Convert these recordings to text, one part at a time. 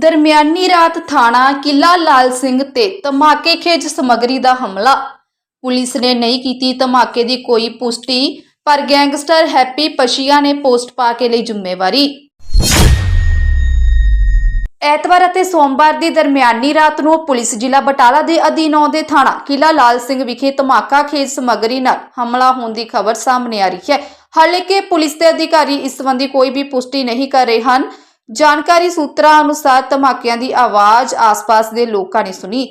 ਦਰਮਿਆਨੀ ਰਾਤ ਥਾਣਾ ਕਿਲਾ ਲਾਲ ਸਿੰਘ ਤੇ ਧਮਾਕੇ ਖੇਜ ਸਮਗਰੀ ਦਾ ਹਮਲਾ। ਪੁਲਿਸ ਨੇ ਨਹੀਂ ਕੀਤੀ ਧਮਾਕੇ ਦੀ ਕੋਈ ਪੁਸ਼ਟੀ, ਪਰ ਗੈਂਗਸਟਰ ਹੈਪੀ ਪਸ਼ੀਆ ਨੇ ਪੋਸਟ ਪਾ ਕੇ ਲਈ ਜ਼ਿੰਮੇਵਾਰੀ। ਐਤਵਾਰ ਅਤੇ ਸੋਮਵਾਰ ਦੀ ਦਰਮਿਆਨੀ ਰਾਤ ਨੂੰ ਪੁਲਿਸ ਜ਼ਿਲ੍ਹਾ ਬਟਾਲਾ ਦੇ ਅਧੀਨ ਆਉਂਦੇ ਥਾਣਾ ਕਿਲਾ ਲਾਲ ਸਿੰਘ ਵਿਖੇ ਧਮਾਕਾ ਖੇਜ ਸਮਗਰੀ ਨਾਲ ਹਮਲਾ ਹੋਣ ਦੀ ਖਬਰ ਸਾਹਮਣੇ ਆ ਰਹੀ ਹੈ। ਹਾਲਾਂਕਿ ਪੁਲਿਸ ਦੇ ਅਧਿਕਾਰੀ ਇਸ ਸੰਬੰਧੀ ਕੋਈ ਵੀ ਪੁਸ਼ਟੀ ਨਹੀਂ ਕਰ ਰਹੇ ਹਨ। ਜਾਣਕਾਰੀ ਸੂਤਰਾਂ ਅਨੁਸਾਰ ਧਮਾਕਿਆਂ ਦੀ ਆਵਾਜ਼ ਆਸ-ਪਾਸ ਦੇ ਲੋਕਾਂ ਨੇ ਸੁਣੀ।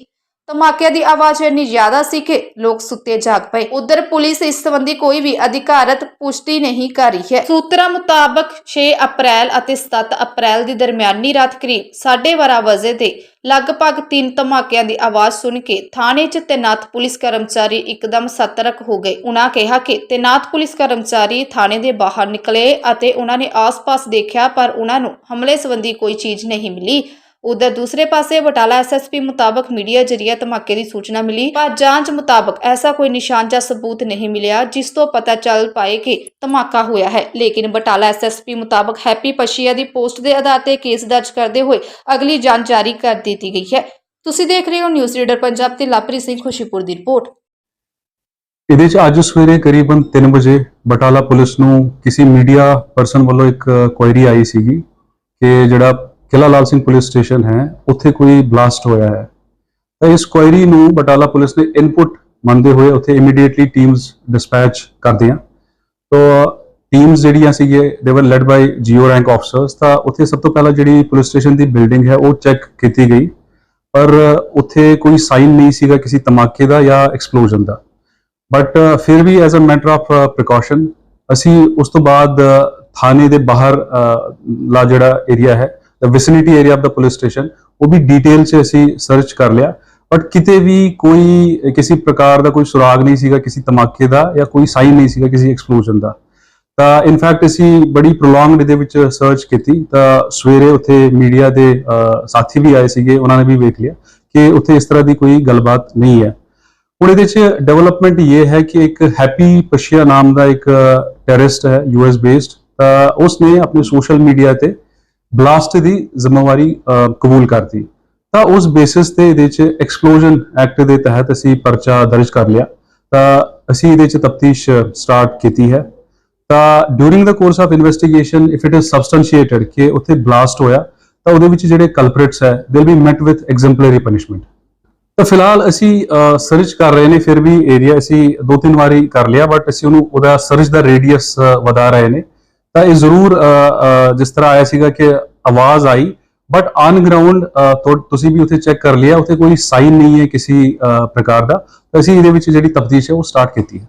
ਧਮਾਕਿਆਂ ਦੀ ਆਵਾਜ਼ ਇੰਨੀ ਜ਼ਿਆਦਾ ਸੀ ਕਿ ਲੋਕ ਸੁੱਤੇ ਜਾਗ ਪਏ। ਉਧਰ ਪੁਲਿਸ ਇਸ ਸੰਬੰਧੀ ਕੋਈ ਵੀ ਅਧਿਕਾਰਤ ਪੁਸ਼ਟੀ ਨਹੀਂ ਕਰ ਰਹੀ ਹੈ। ਸੂਤਰਾਂ ਮੁਤਾਬਕ 6 ਅਪ੍ਰੈਲ ਅਤੇ 7 ਅਪ੍ਰੈਲ ਦੀ ਦਰਮਿਆਨੀ ਰਾਤ ਕਰੀਬ 12:30 ਵਜੇ ਦੇ ਲਗਭਗ ਤਿੰਨ ਧਮਾਕਿਆਂ ਦੀ ਆਵਾਜ਼ ਸੁਣ ਕੇ ਥਾਣੇ 'ਚ ਤੈਨਾਤ ਪੁਲਿਸ ਕਰਮਚਾਰੀ ਇੱਕਦਮ ਸਤਰਕ ਹੋ ਗਏ। ਉਹਨਾਂ ਕਿਹਾ ਕਿ ਤੈਨਾਤ ਪੁਲਿਸ ਕਰਮਚਾਰੀ ਥਾਣੇ ਦੇ ਬਾਹਰ ਨਿਕਲੇ ਅਤੇ ਉਹਨਾਂ ਨੇ ਆਸ-ਪਾਸ ਦੇਖਿਆ ਪਰ ਉਹਨਾਂ ਨੂੰ ਹਮਲੇ ਸੰਬੰਧੀ ਕੋਈ ਚੀਜ਼ ਨਹੀਂ ਮਿਲੀ। ਉਧਰ ਦੂਸਰੇ ਪਾਸੇ ਬਟਾਲਾ ਐਸਐਸਪੀ ਮੁਤਾਬਕ ਮੀਡੀਆ ਜਰੀਏ ਧਮਾਕੇ ਦੀ ਸੂਚਨਾ ਮਿਲੀ। ਪਰ ਜਾਂਚ ਮੁਤਾਬਕ ਐਸਾ ਕੋਈ ਨਿਸ਼ਾਨ ਜਾਂ ਸਬੂਤ ਨਹੀਂ ਮਿਲਿਆ, ਜਿਸ ਤੋਂ ਪਤਾ ਚੱਲ ਪਾਏ ਕਿ ਧਮਾਕਾ ਹੋਇਆ ਹੈ। ਲੇਕਿਨ ਬਟਾਲਾ ਐਸਐਸਪੀ ਮੁਤਾਬਕ ਹੈਪੀ ਪਸ਼ੀਆ ਦੀ ਪੋਸਟ ਦੇ ਆਧਾਰ ਤੇ ਕੇਸ ਦਰਜ ਕਰਦੇ ਹੋਏ ਅਗਲੀ ਜਾਂਚ ਜਾਰੀ ਕਰ ਦਿੱਤੀ ਗਈ ਹੈ। ਤੁਸੀਂ ਦੇਖ ਰਹੇ ਹੋ ਨਿਊਜ਼ ਰੀਡਰ ਪੰਜਾਬ ਤੇ ਲਾਪਰੀ ਸਿੰਘ ਖੁਸ਼ੀਪੁਰ ਦੀ ਰਿਪੋਰਟ। ਇਹਦੇ ਚ ਅੱਜ ਸਵੇਰੇ ਕਰੀਬਨ 3 ਵਜੇ ਬਟਾਲਾ ਪੁਲਿਸ ਨੂੰ ਕਿਸੇ ਮੀਡੀਆ ਪਰਸਨ ਵੱਲੋਂ ਇੱਕ ਕੁਐਰੀ ਆਈ ਸੀਗੀ ਕਿ ਜਿਹੜਾ ਕਿਲਾ ਲਾਲ ਸਿੰਘ ਪੁਲਿਸ ਸਟੇਸ਼ਨ ਹੈ, ਉੱਥੇ ਕੋਈ ਬਲਾਸਟ ਹੋਇਆ ਹੈ। ਤਾਂ ਇਸ ਕੁਐਰੀ ਨੂੰ ਬਟਾਲਾ ਪੁਲਿਸ ਨੇ ਇਨਪੁਟ ਮੰਨਦੇ ਹੋਏ ਉੱਥੇ ਇਮੀਡੀਏਟਲੀ ਟੀਮਸ ਡਿਸਪੈਚ ਕਰਦੀਆਂ। ਤੋ ਟੀਮਸ ਜਿਹੜੀਆਂ ਸੀਗੇ they were led by GO rank officers ਤਾਂ ਉੱਥੇ ਸਭ ਤੋਂ ਪਹਿਲਾਂ ਜਿਹੜੀ ਪੁਲਿਸ ਸਟੇਸ਼ਨ ਦੀ ਬਿਲਡਿੰਗ ਹੈ, ਉਹ ਚੈੱਕ ਕੀਤੀ ਗਈ। ਪਰ ਉੱਥੇ ਕੋਈ ਸਾਈਨ ਨਹੀਂ ਸੀਗਾ ਕਿਸੇ ਧਮਾਕੇ ਦਾ ਜਾਂ ਐਕਸਪਲੋਜਨ ਦਾ। ਬਟ ਫਿਰ ਵੀ as a matter of precaution ਅਸੀਂ ਉਸ ਤੋਂ ਬਾਅਦ ਥਾਣੇ ਦੇ ਬਾਹਰ ਲਾ ਜਿਹੜਾ ਏਰੀਆ ਹੈ the vicinity area of the police station ਉਹ ਵੀ ਡਿਟੇਲ 'ਚ ਅਸੀਂ ਸਰਚ ਕਰ ਲਿਆ। ਬਟ ਕਿਤੇ ਵੀ ਕੋਈ, ਕਿਸੇ ਪ੍ਰਕਾਰ ਦਾ ਕੋਈ ਸੁਰਾਗ ਨਹੀਂ ਸੀਗਾ, ਕਿਸੇ ਧਮਾਕੇ ਦਾ ਜਾਂ ਕੋਈ ਸਾਈਨ ਨਹੀਂ ਸੀਗਾ ਕਿਸੇ ਐਕਸਪਲੋਜਨ ਦਾ। ਤਾਂ ਇਨਫੈਕਟ ਅਸੀਂ ਬੜੀ ਪ੍ਰੋਲੋਂਗਡ ਇਹਦੇ ਵਿੱਚ ਸਰਚ ਕੀਤੀ। ਤਾਂ ਸਵੇਰੇ ਉੱਥੇ ਮੀਡੀਆ ਦੇ ਸਾਥੀ ਵੀ ਆਏ ਸੀਗੇ, ਉਹਨਾਂ ਨੇ ਵੀ ਵੇਖ ਲਿਆ ਕਿ ਉੱਥੇ ਇਸ ਤਰ੍ਹਾਂ ਦੀ ਕੋਈ ਗੱਲਬਾਤ ਨਹੀਂ ਹੈ। ਹੁਣ ਇਹਦੇ 'ਚ ਡਿਵੈਲਪਮੈਂਟ ਇਹ ਹੈ ਕਿ ਇੱਕ ਹੈਪੀ ਪਸ਼ੀਆ ਨਾਮ ਦਾ ਇੱਕ ਟੈਰਰਿਸਟ ਹੈ ਯੂਐਸ ਬੇਸਡ ਤਾਂ ਉਸਨੇ ਆਪਣੇ ਸੋਸ਼ਲ ਮੀਡੀਆ ਤੇ ਬਲਾਸਟ ਦੀ ਜ਼ਿੰਮੇਵਾਰੀ ਕਬੂਲ ਕਰਤੀ। ਤਾਂ ਉਸ ਬੇਸਿਸ ਤੇ ਇਹਦੇ 'ਚ ਐਕਸਪਲੋਜਨ ਐਕਟ ਦੇ ਤਹਿਤ ਅਸੀਂ ਪਰਚਾ ਦਰਜ ਕਰ ਲਿਆ। ਤਾਂ ਅਸੀਂ ਇਹਦੇ 'ਚ ਤਫਤੀਸ਼ ਸਟਾਰਟ ਕੀਤੀ ਹੈ। ਤਾਂ during the course of investigation if it is substantiated ਕਿ ਉੱਥੇ ਬਲਾਸਟ ਹੋਇਆ, ਤਾਂ ਉਹਦੇ ਵਿੱਚ ਜਿਹੜੇ ਕਲਪ੍ਰਿਟਸ ਹੈ they will be met with exemplary punishment ਤਾਂ ਫਿਲਹਾਲ ਅਸੀਂ ਸਰਚ ਕਰ ਰਹੇ ਨੇ, ਫਿਰ ਵੀ ਏਰੀਆ ਅਸੀਂ ਦੋ ਤਿੰਨ ਵਾਰੀ ਕਰ ਲਿਆ ਬਟ ਅਸੀਂ ਉਹਨੂੰ, ਉਹਦਾ ਸਰਚ ਦਾ ਰੇਡੀਅਸ ਵਧਾ ਰਹੇ ਨੇ। ਤਾਂ ਇਹ ਜ਼ਰੂਰ ਜਿਸ ਤਰ੍ਹਾਂ ਆਇਆ ਸੀਗਾ ਕਿ ਆਵਾਜ਼ ਆਈ ਬਟ ਔਨ ਗਰਾਊਂਡ ਤੁਸੀਂ ਵੀ ਉੱਥੇ ਚੈੱਕ ਕਰ ਲਿਆ, ਉੱਥੇ ਕੋਈ ਸਾਈਨ ਨਹੀਂ ਹੈ ਕਿਸੇ ਪ੍ਰਕਾਰ ਦਾ। ਤਾਂ ਅਸੀਂ ਇਹਦੇ ਵਿੱਚ ਜਿਹੜੀ ਤਫਤੀਸ਼ ਹੈ ਉਹ ਸਟਾਰਟ ਕੀਤੀ ਹੈ।